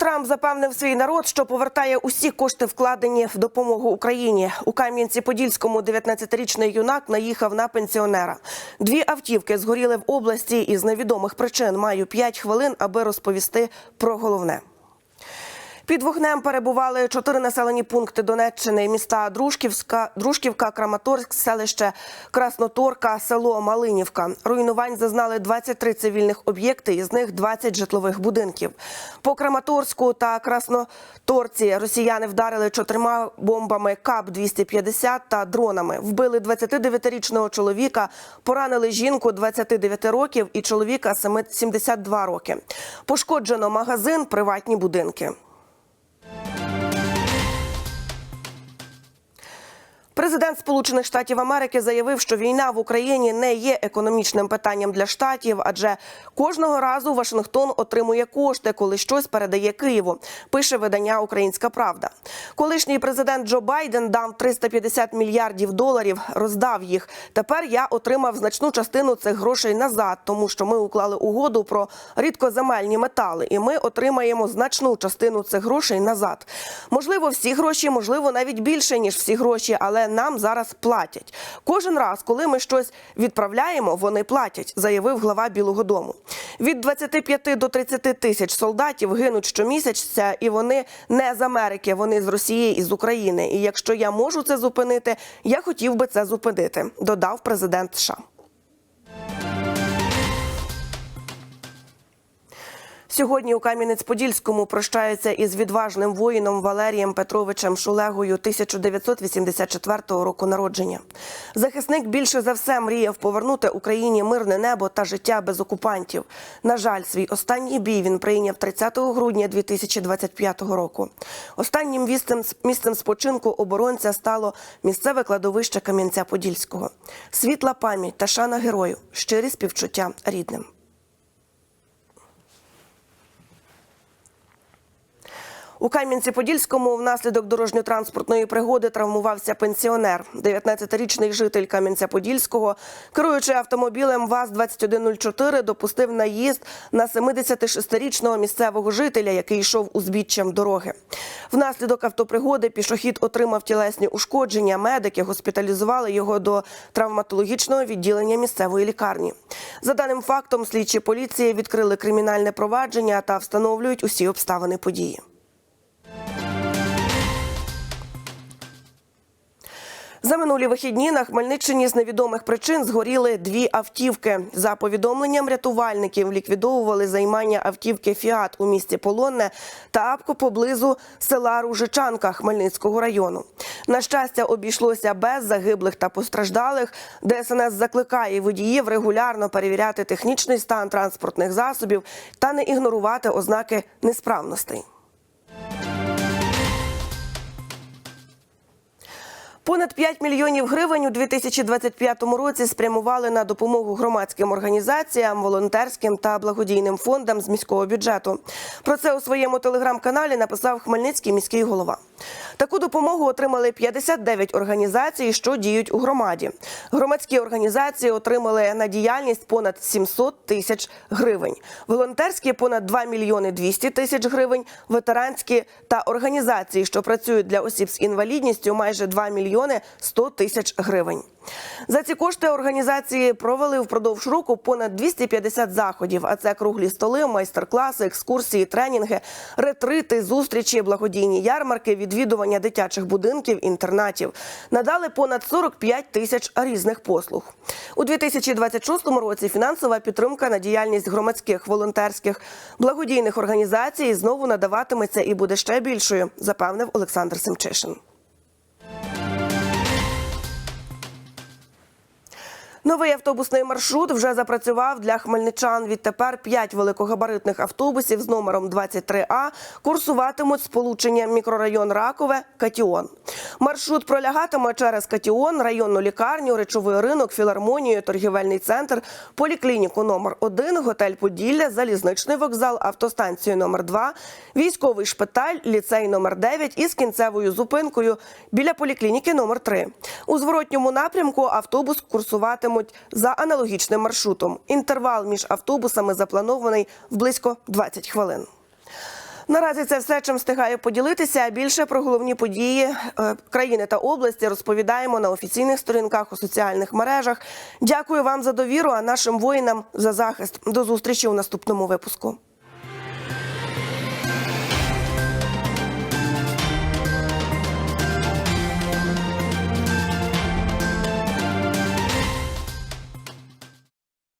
Трамп запевнив свій народ, що повертає усі кошти, вкладені в допомогу Україні. У Кам'янці-Подільському 19-річний юнак наїхав на пенсіонера. Дві автівки згоріли в області із невідомих причин. Маю 5 хвилин, аби розповісти про головне. Під вогнем перебували чотири населені пункти Донеччини: міста Дружківська, Дружківка, Краматорськ, селище Красноторка, село Малинівка. Руйнувань зазнали 23 цивільних об'єкти, із них 20 житлових будинків. По Краматорську та Красноторці росіяни вдарили чотирма бомбами КАП-250 та дронами. Вбили 29-річного чоловіка, поранили жінку 29 років і чоловіка 72 роки. Пошкоджено магазин, приватні будинки. Президент Сполучених Штатів Америки заявив, що війна в Україні не є економічним питанням для штатів, адже кожного разу Вашингтон отримує кошти, коли щось передає Києву. Пише видання Українська Правда. Колишній президент Джо Байден дав 350 мільярдів доларів, роздав їх. Тепер я отримав значну частину цих грошей назад, тому що ми уклали угоду про рідкоземельні метали, і ми отримаємо значну частину цих грошей назад. Можливо, всі гроші, можливо, навіть більше ніж всі гроші, але нам зараз платять. Кожен раз, коли ми щось відправляємо, вони платять, заявив глава Білого Дому. Від 25 до 30 тисяч солдатів гинуть щомісяця, і вони не з Америки, вони з Росії і з України. І якщо я можу це зупинити, я хотів би це зупинити, додав президент США. Сьогодні у Кам'янець-Подільському прощаються із відважним воїном Валерієм Петровичем Шулегою 1984 року народження. Захисник більше за все мріяв повернути Україні мирне небо та життя без окупантів. На жаль, свій останній бій він прийняв 30 грудня 2025 року. Останнім місцем, спочинку оборонця стало місцеве кладовище Кам'янця-Подільського. Світла пам'ять та шана герою, щирі співчуття рідним. У Кам'янці-Подільському внаслідок дорожньо-транспортної пригоди травмувався пенсіонер. 19-річний житель Кам'янця-Подільського, керуючи автомобілем ВАЗ-2104, допустив наїзд на 76-річного місцевого жителя, який йшов узбіччям дороги. Внаслідок автопригоди пішохід отримав тілесні ушкодження. Медики госпіталізували його до травматологічного відділення місцевої лікарні. За даним фактом, слідчі поліції відкрили кримінальне провадження та встановлюють усі обставини події. За минулі вихідні на Хмельниччині з невідомих причин згоріли дві автівки. За повідомленням рятувальників ліквідовували займання автівки Фіат у місті Полонне та Апко поблизу села Ружичанка Хмельницького району. На щастя, обійшлося без загиблих та постраждалих. ДСНС закликає водіїв регулярно перевіряти технічний стан транспортних засобів та не ігнорувати ознаки несправностей. Понад 5 мільйонів гривень у 2025 році спрямували на допомогу громадським організаціям, волонтерським та благодійним фондам з міського бюджету. Про це у своєму телеграм-каналі написав Хмельницький міський голова. Таку допомогу отримали 59 організацій, що діють у громаді. Громадські організації отримали на діяльність понад 700 тисяч гривень, волонтерські понад 2 мільйони 200 тисяч гривень, ветеранські та організації, що працюють для осіб з інвалідністю, майже 2 мільйони 100 тисяч гривень. За ці кошти організації провели впродовж року понад 250 заходів. А це круглі столи, майстер-класи, екскурсії, тренінги, ретрити, зустрічі, благодійні ярмарки, відвідування дитячих будинків, інтернатів. Надали понад 45 тисяч різних послуг. У 2026 році фінансова підтримка на діяльність громадських волонтерських благодійних організацій знову надаватиметься і буде ще більшою, запевнив Олександр Семчишин. Новий автобусний маршрут вже запрацював для хмельничан. Відтепер п'ять великогабаритних автобусів з номером 23А курсуватимуть сполученням мікрорайон Ракове Катіон. Маршрут пролягатиме через Катіон, районну лікарню, речовий ринок, філармонію, торгівельний центр, поліклініку номер 1 готель Поділля, залізничний вокзал, автостанцію номер 2 військовий шпиталь, ліцей номер 9 із кінцевою зупинкою біля поліклініки номер 3 У зворотньому напрямку автобус курсуватиме за аналогічним маршрутом. Інтервал між автобусами запланований в близько 20 хвилин. Наразі це все, чим встигаю поділитися. Більше про головні події е, країни та області розповідаємо на офіційних сторінках у соціальних мережах. Дякую вам за довіру, а нашим воїнам за захист. До зустрічі у наступному випуску.